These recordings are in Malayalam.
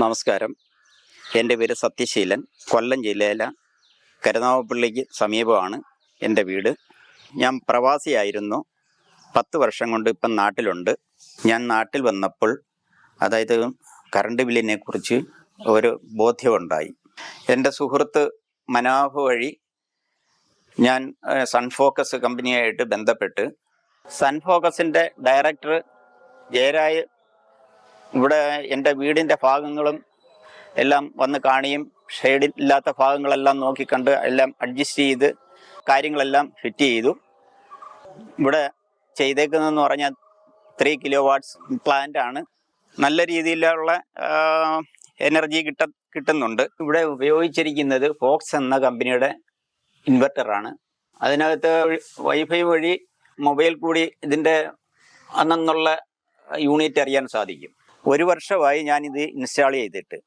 നമസ്കാരം. എന്റെ പേര് സത്യശീലൻ. കൊല്ലം ജില്ലയിലെ കരുനാവപ്പള്ളിക്ക് സമീപമാണ് എന്റെ വീട്. ഞാൻ പ്രവാസിയായിരുന്നു. പത്ത് വർഷം കൊണ്ട് ഇപ്പം നാട്ടിലുണ്ട്. ഞാൻ നാട്ടിൽ വന്നപ്പോൾ അതായത് കറണ്ട് ബില്ലിനെ കുറിച്ച് ഒരു ബോധ്യമുണ്ടായി. എന്റെ സുഹൃത്ത് മനാഫ് വഴി ഞാൻ സൺഫോക്കസ് കമ്പനിയായിട്ട് ബന്ധപ്പെട്ട് സൺഫോക്കസിന്റെ ഡയറക്ടർ ജയരായ് ഇവിടെ എന്റെ വീടിന്റെ ഭാഗങ്ങളും എല്ലാം വന്ന് കാണിയും ഷെയ്ഡ് ഇല്ലാത്ത ഭാഗങ്ങളെല്ലാം നോക്കിക്കണ്ട് എല്ലാം അഡ്ജസ്റ്റ് ചെയ്ത് കാര്യങ്ങളെല്ലാം ഫിറ്റ് ചെയ്തു. ഇവിടെ ചെയ്തേക്കുന്നതെന്ന് പറഞ്ഞാൽ ത്രീ കിലോ വാട്ട്സ് പ്ലാന്റ് ആണ്. നല്ല രീതിയിലുള്ള എനർജി കിട്ട കിട്ടുന്നുണ്ട്. ഇവിടെ ഉപയോഗിച്ചിരിക്കുന്നത് ഫോക്സ് എന്ന കമ്പനിയുടെ ഇൻവെർട്ടറാണ് അതിനകത്ത് വൈഫൈ വഴി മൊബൈൽ കൂടി ഇതിന്റെ അന്നുള്ള യൂണിറ്റ് അറിയാൻ സാധിക്കും. ഒരു വർഷമായി ഞാനിത് ഇൻസ്റ്റാൾ ചെയ്തിട്ട്.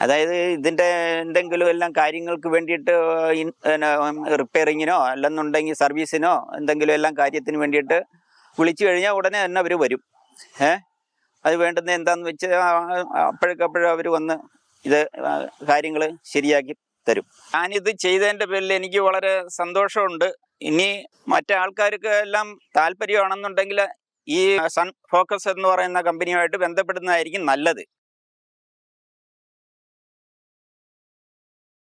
അതായത് ഇതിന്റെ എന്തെങ്കിലും എല്ലാം കാര്യങ്ങൾക്ക് വേണ്ടിയിട്ട് റിപ്പയറിങ്ങിനോ അല്ലെന്നുണ്ടെങ്കിൽ സർവീസിനോ എന്തെങ്കിലും എല്ലാം കാര്യത്തിന് വേണ്ടിയിട്ട് വിളിച്ചു കഴിഞ്ഞാൽ ഉടനെ തന്നെ അവർ വരും. ഏ അത് വേണ്ടുന്ന എന്താണെന്ന് വെച്ച് അപ്പോഴേക്കപ്പോഴും അവർ വന്ന് ഇത് കാര്യങ്ങൾ ശരിയാക്കി തരും. ഞാനിത് ചെയ്തതിന്റെ പേരിൽ എനിക്ക് വളരെ സന്തോഷമുണ്ട്. ഇനി മറ്റേ ആൾക്കാർക്ക് എല്ലാം താല്പര്യമാണെന്നുണ്ടെങ്കിൽ ഈ സൺ ഫോക്കസ് എന്ന് പറയുന്ന കമ്പനിയുമായിട്ട് ബന്ധപ്പെടുന്നതായിരിക്കും നല്ലത്.